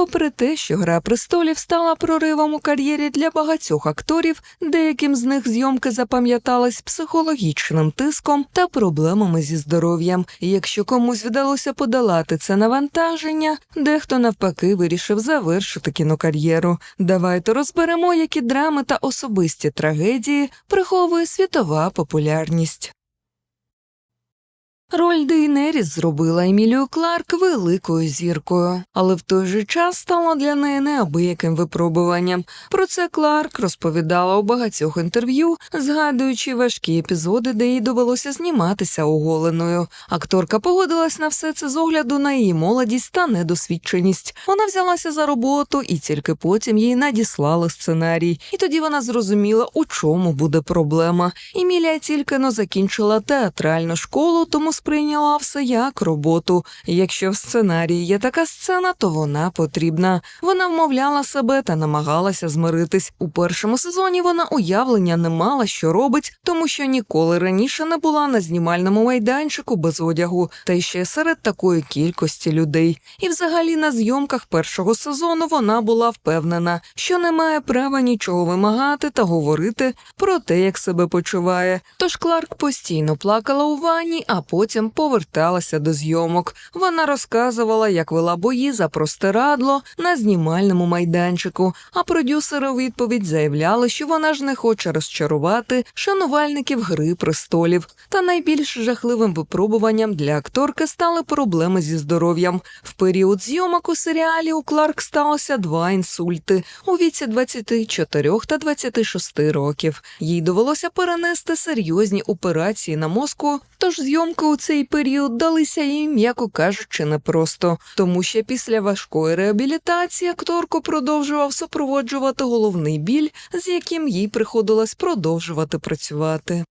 Попри те, що Гра престолів стала проривом у кар'єрі для багатьох акторів, деяким з них зйомки запам'ятались психологічним тиском та проблемами зі здоров'ям. Якщо комусь вдалося подолати це навантаження, дехто навпаки вирішив завершити кінокар'єру. Давайте розберемо, які драми та особисті трагедії приховує світова популярність. Роль Дейнеріс зробила Емілію Кларк великою зіркою, але в той же час стала для неї неабияким випробуванням. Про це Кларк розповідала у багатьох інтерв'ю, згадуючи важкі епізоди, де їй довелося зніматися оголеною. Акторка погодилась на все це з огляду на її молодість та недосвідченість. Вона взялася за роботу, і тільки потім їй надіслали сценарій. І тоді вона зрозуміла, у чому буде проблема. Емілія тільки но закінчила театральну школу, тому сприйняла все як роботу. Якщо в сценарії є така сцена, то вона потрібна. Вона вмовляла себе та намагалася змиритись. У першому сезоні вона уявлення не мала, що робить, тому що ніколи раніше не була на знімальному майданчику без одягу, та ще серед такої кількості людей. І взагалі на зйомках першого сезону вона була впевнена, що не має права нічого вимагати та говорити про те, як себе почуває. Тож Кларк постійно плакала у ванні, а потім поверталася до зйомок. Вона розказувала, як вела бої за простирадло на знімальному майданчику. А продюсери у відповідь заявляли, що вона ж не хоче розчарувати шанувальників гри престолів. Та найбільш жахливим випробуванням для акторки стали проблеми зі здоров'ям. В період зйомок у серіалі у Кларк сталося два інсульти у віці 24 та 26 років. Їй довелося перенести серйозні операції на мозку. Тож зйомки у цей період далися їй, м'яко кажучи, непросто, тому що після важкої реабілітації акторку продовжував супроводжувати головний біль, з яким їй приходилось продовжувати працювати.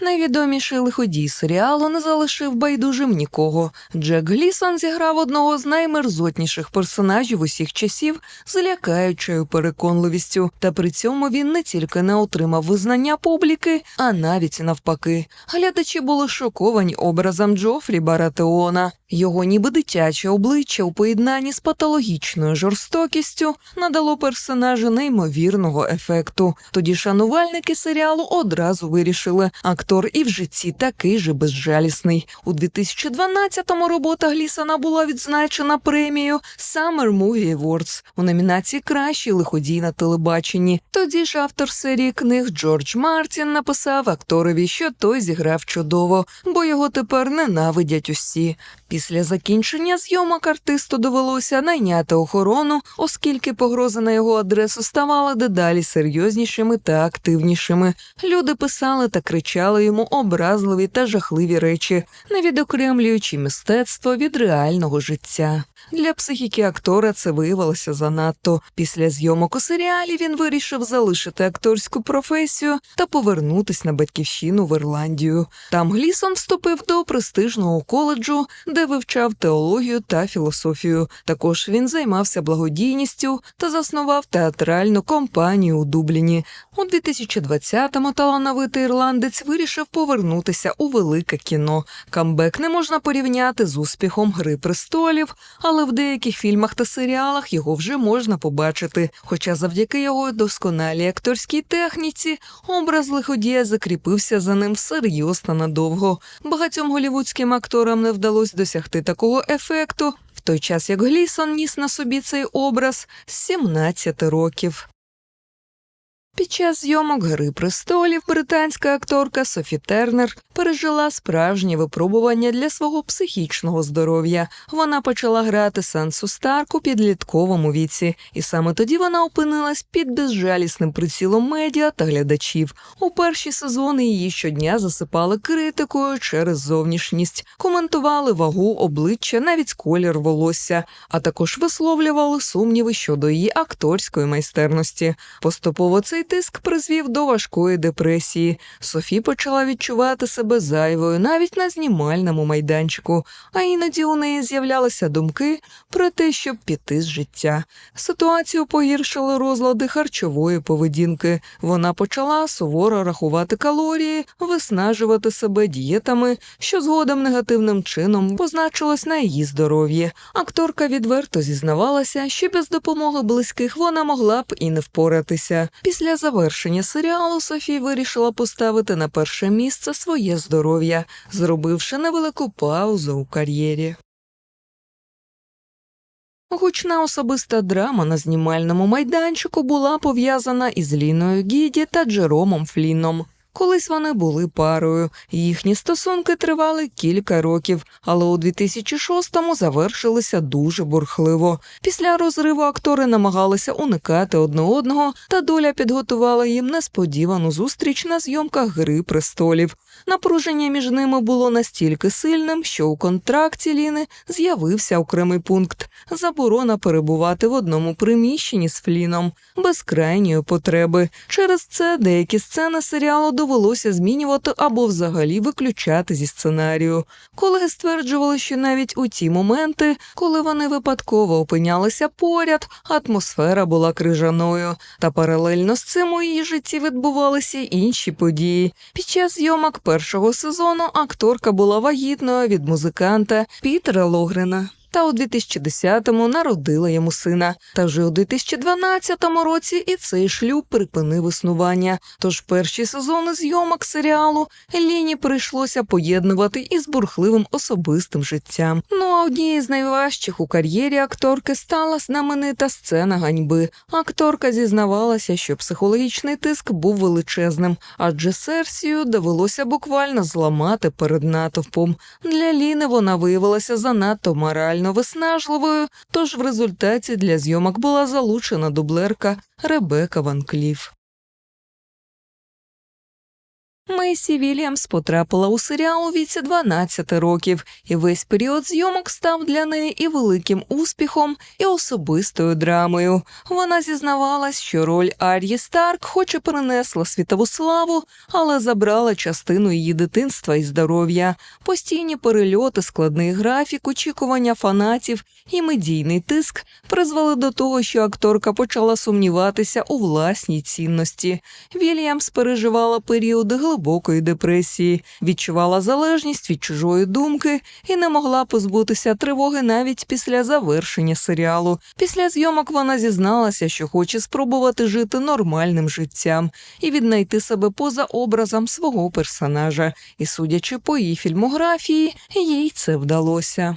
Найвідоміший лиходій серіалу не залишив байдужим нікого. Джек Глісон зіграв одного з наймерзотніших персонажів усіх часів з лякаючою переконливістю, та при цьому він не тільки не отримав визнання публіки, а навіть навпаки. Глядачі були шоковані образом Джофрі Баратеона. Його ніби дитяче обличчя у поєднанні з патологічною жорстокістю надало персонажу неймовірного ефекту. Тоді шанувальники серіалу одразу вирішили, актор і в житті такий же безжалісний. У 2012-му робота Глісона була відзначена премією Summer Movie Awards у номінації Кращий лиходій на телебаченні. Тоді ж автор серії книг Джордж Мартін написав акторові, що той зіграв чудово, бо його тепер ненавидять усі. Після закінчення зйомок артисту довелося найняти охорону, оскільки погрози на його адресу ставали дедалі серйознішими та активнішими. Люди писали та кричали йому образливі та жахливі речі, не відокремлюючи мистецтво від реального життя. Для психіки актора це виявилося занадто. Після зйомок у серіалі він вирішив залишити акторську професію та повернутись на батьківщину в Ірландію. Там Глісон вступив до престижного коледжу, де вивчав теологію та філософію. Також він займався благодійністю та заснував театральну компанію у Дубліні. У 2020-му талановитий ірландець вирішив повернутися у велике кіно. Камбек не можна порівняти з успіхом Гри престолів, але в деяких фільмах та серіалах його вже можна побачити. Хоча завдяки його досконалій акторській техніці образ лиходія закріпився за ним всерйозно надовго. Багатьом голівудським акторам не вдалося досягти такого ефекту, в той час як Глісон ніс на собі цей образ з 17 років. Під час зйомок Гри престолів британська акторка Софі Тернер пережила справжнє випробування для свого психічного здоров'я. Вона почала грати Сансу Старк у підлітковому віці, і саме тоді вона опинилась під безжалісним прицілом медіа та глядачів. У перші сезони її щодня засипали критикою через зовнішність, коментували вагу обличчя, навіть колір волосся, а також висловлювали сумніви щодо її акторської майстерності. Поступово цей тиск призвів до важкої депресії. Софі почала відчувати себе зайвою навіть на знімальному майданчику, а іноді у неї з'являлися думки про те, щоб піти з життя. Ситуацію погіршили розлади харчової поведінки. Вона почала суворо рахувати калорії, виснажувати себе дієтами, що згодом негативним чином позначилось на її здоров'ї. Акторка відверто зізнавалася, що без допомоги близьких вона могла б і не впоратися. Після завершення серіалу Софі вирішила поставити на перше місце своє здоров'я, зробивши невелику паузу у кар'єрі. Гучна особиста драма на знімальному майданчику була пов'язана із Ліною Гіді та Джеромом Фліном. Колись вони були парою. Їхні стосунки тривали кілька років, але у 2006-му завершилися дуже бурхливо. Після розриву актори намагалися уникати одне одного, та доля підготувала їм несподівану зустріч на зйомках Гри престолів. Напруження між ними було настільки сильним, що у контракті Ліни з'явився окремий пункт заборона перебувати в одному приміщенні з Фліном без крайньої потреби. Через це деякі сцени серіалу довелося змінювати або взагалі виключати зі сценарію. Колеги стверджували, що навіть у ті моменти, коли вони випадково опинялися поряд, атмосфера була крижаною. Та паралельно з цим у її житті відбувалися інші події. Під час зйомок першого сезону акторка була вагітною від музиканта Пітера Логрена. Та у 2010-му народила йому сина. Та вже у 2012 році і цей шлюб припинив існування. Тож перші сезони зйомок серіалу Ліні прийшлося поєднувати із бурхливим особистим життям. Ну а однією з найважчих у кар'єрі акторки стала знаменита сцена ганьби. Акторка зізнавалася, що психологічний тиск був величезним, адже Серсію довелося буквально зламати перед натовпом. Для Ліни вона виявилася занадто морально виснажливою, тож в результаті для зйомок була залучена дублерка Ребека Ван Кліф. Мейсі Вільямс потрапила у серіал у віці 12 років, і весь період зйомок став для неї і великим успіхом, і особистою драмою. Вона зізнавалась, що роль Ар'ї Старк, хоч і перенесла світову славу, але забрала частину її дитинства і здоров'я, постійні перельоти, складний графік, очікування фанатів і медійний тиск призвели до того, що акторка почала сумніватися у власній цінності. Вільямс переживала періоди глибокої депресії, відчувала залежність від чужої думки і не могла позбутися тривоги навіть після завершення серіалу. Після зйомок вона зізналася, що хоче спробувати жити нормальним життям і віднайти себе поза образом свого персонажа. І, судячи по її фільмографії, їй це вдалося.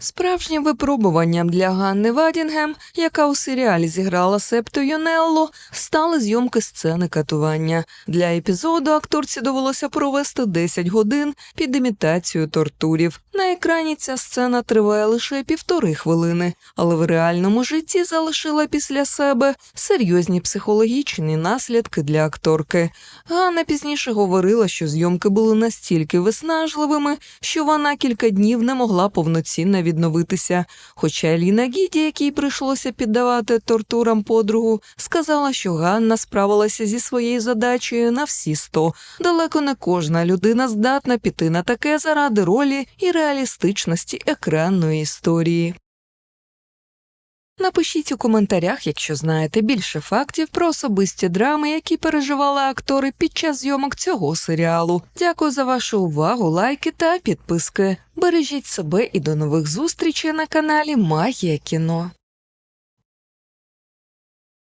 Справжнім випробуванням для Ганни Вадінгем, яка у серіалі зіграла Септу Йонелло, стали зйомки сцени катування. Для епізоду акторці довелося провести 10 годин під імітацію тортурів. На екрані ця сцена триває лише півтори хвилини, але в реальному житті залишила після себе серйозні психологічні наслідки для акторки. Ганна пізніше говорила, що зйомки були настільки виснажливими, що вона кілька днів не могла повноцінно відновитися. Хоча Ліна Гіді, якій прийшлося піддавати тортурам подругу, сказала, що Ганна справилася зі своєю задачею на всі сто. Далеко не кожна людина здатна піти на таке заради ролі і реалістичності екранної історії. Напишіть у коментарях, якщо знаєте більше фактів про особисті драми, які переживали актори під час зйомок цього серіалу. Дякую за вашу увагу, лайки та підписки. Бережіть себе і до нових зустрічей на каналі Магія кіно.